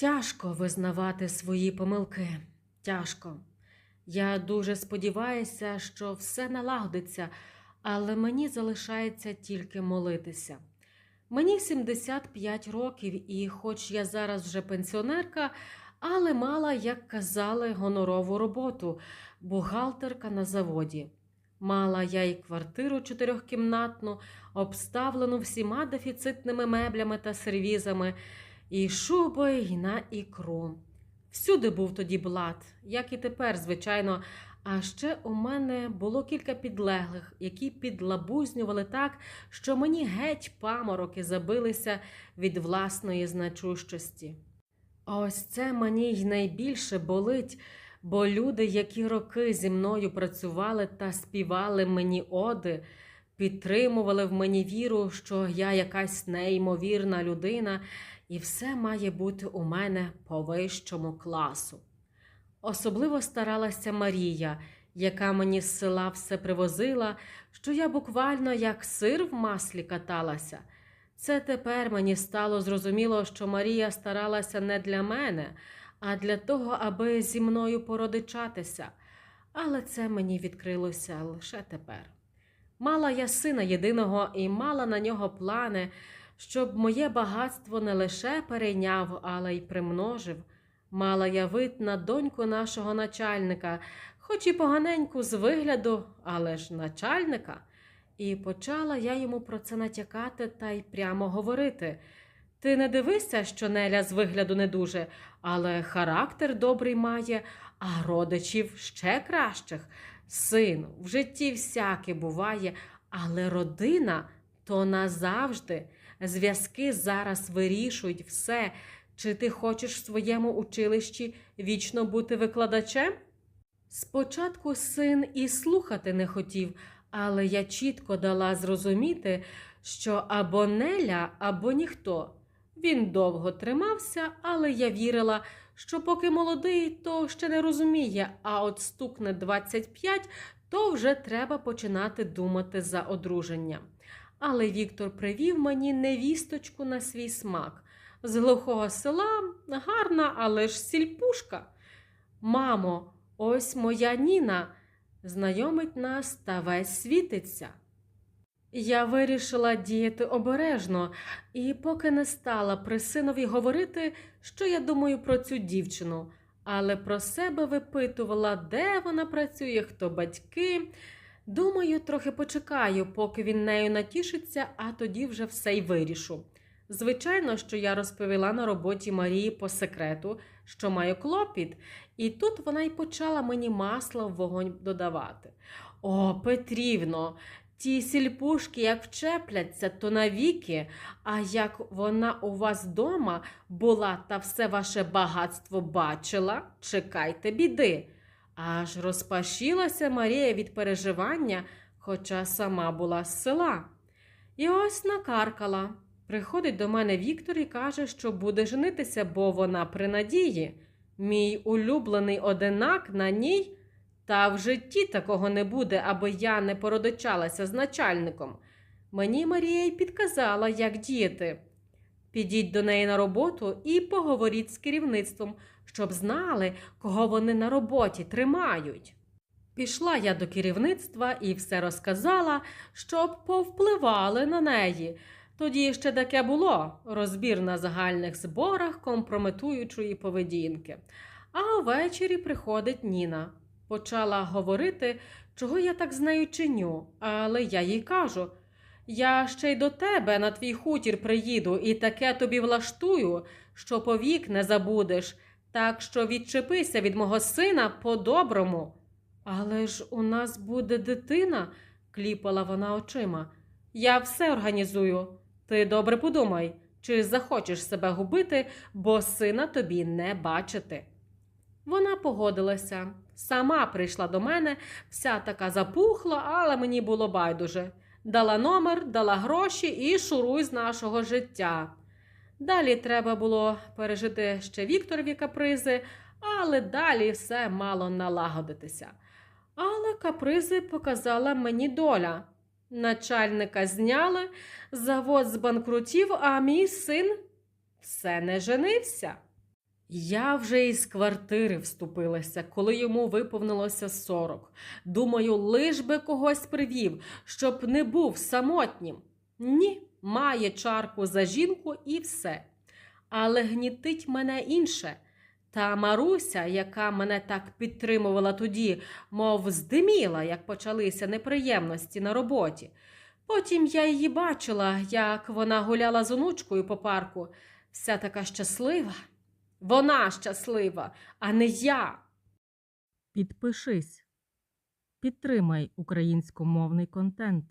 Тяжко визнавати свої помилки. Тяжко. Я дуже сподіваюся, що все налагодиться, але мені залишається тільки молитися. Мені 75 років, і хоч я зараз вже пенсіонерка, але мала, як казали, гонорову роботу, бухгалтерка на заводі. Мала я й квартиру чотирьохкімнатну, обставлену всіма дефіцитними меблями та сервізами, і шуби, й на ікру. Всюди був тоді блат, як і тепер, звичайно. А ще у мене було кілька підлеглих, які підлабузнювали так, що мені геть памороки забилися від власної значущості. Ось це мені й найбільше болить, бо люди, які роки зі мною працювали та співали мені оди, підтримували в мені віру, що я якась неймовірна людина, і все має бути у мене по вищому класу. Особливо старалася Марія, яка мені з села все привозила, що я буквально як сир в маслі каталася. Це тепер мені стало зрозуміло, що Марія старалася не для мене, а для того, аби зі мною породичатися. Але це мені відкрилося лише тепер. Мала я сина єдиного і мала на нього плани, щоб моє багатство не лише перейняв, але й примножив. Мала я вид на доньку нашого начальника, хоч і поганеньку з вигляду, але ж начальника. І почала я йому про це натякати та й прямо говорити. Ти не дивися, що Неля з вигляду не дуже, але характер добрий має, а родичів ще кращих. Син, в житті всяке буває, але родина то назавжди. Зв'язки зараз вирішують все. Чи ти хочеш в своєму училищі вічно бути викладачем? Спочатку син і слухати не хотів, але я чітко дала зрозуміти, що або Неля, або ніхто. Він довго тримався, але я вірила, що поки молодий, то ще не розуміє, а от стукне 25, то вже треба починати думати за одруження. Але Віктор привів мені невісточку на свій смак. З глухого села гарна, але ж сільпушка. Мамо, ось моя Ніна знайомить нас та весь світиться. Я вирішила діяти обережно, і поки не стала при синові говорити, що я думаю про цю дівчину, але про себе випитувала, де вона працює, хто батьки. Думаю, трохи почекаю, поки він нею натішиться, а тоді вже все й вирішу. Звичайно, що я розповіла на роботі Марії по секрету, що маю клопіт, і тут вона й почала мені масло в вогонь додавати. О, Петрівно, ті сільпушки як вчепляться, то навіки, а як вона у вас дома була та все ваше багатство бачила, чекайте біди. Аж розпашілася Марія від переживання, хоча сама була з села. І ось накаркала. Приходить до мене Віктор і каже, що буде женитися, бо вона при надії. Мій улюблений одинак на ній, та в житті такого не буде, аби я не породичалася з начальником. Мені Марія й підказала, як діяти. Підіть до неї на роботу і поговоріть з керівництвом, щоб знали, кого вони на роботі тримають. Пішла я до керівництва і все розказала, щоб повпливали на неї. Тоді ще таке було розбір на загальних зборах компрометуючої поведінки. А ввечері приходить Ніна. Почала говорити, чого я так з нею чиню, але я їй кажу. Я ще й до тебе на твій хутір приїду і таке тобі влаштую, що повік не забудеш, так що відчепися від мого сина по-доброму. Але ж у нас буде дитина, кліпала вона очима. Я все організую. Ти добре подумай, чи захочеш себе губити, бо сина тобі не бачити. Вона погодилася. Сама прийшла до мене, вся така запухла, але мені було байдуже. Дала номер, дала гроші і шуруй з нашого життя. Далі треба було пережити ще Вікторові капризи, але далі все мало налагодитися. Але капризи показала мені доля. Начальника зняли, завод збанкрутів, а мій син все не женився. Я вже із квартири вступилася, коли йому виповнилося сорок. Думаю, лиш би когось привів, щоб не був самотнім. Ні, має чарку за жінку і все. Але гнітить мене інше. Та Маруся, яка мене так підтримувала тоді, мов здиміла, як почалися неприємності на роботі. Потім я її бачила, як вона гуляла з онучкою по парку, вся така щаслива. Вона щаслива, а не я. Підпишись. Підтримай українськомовний контент.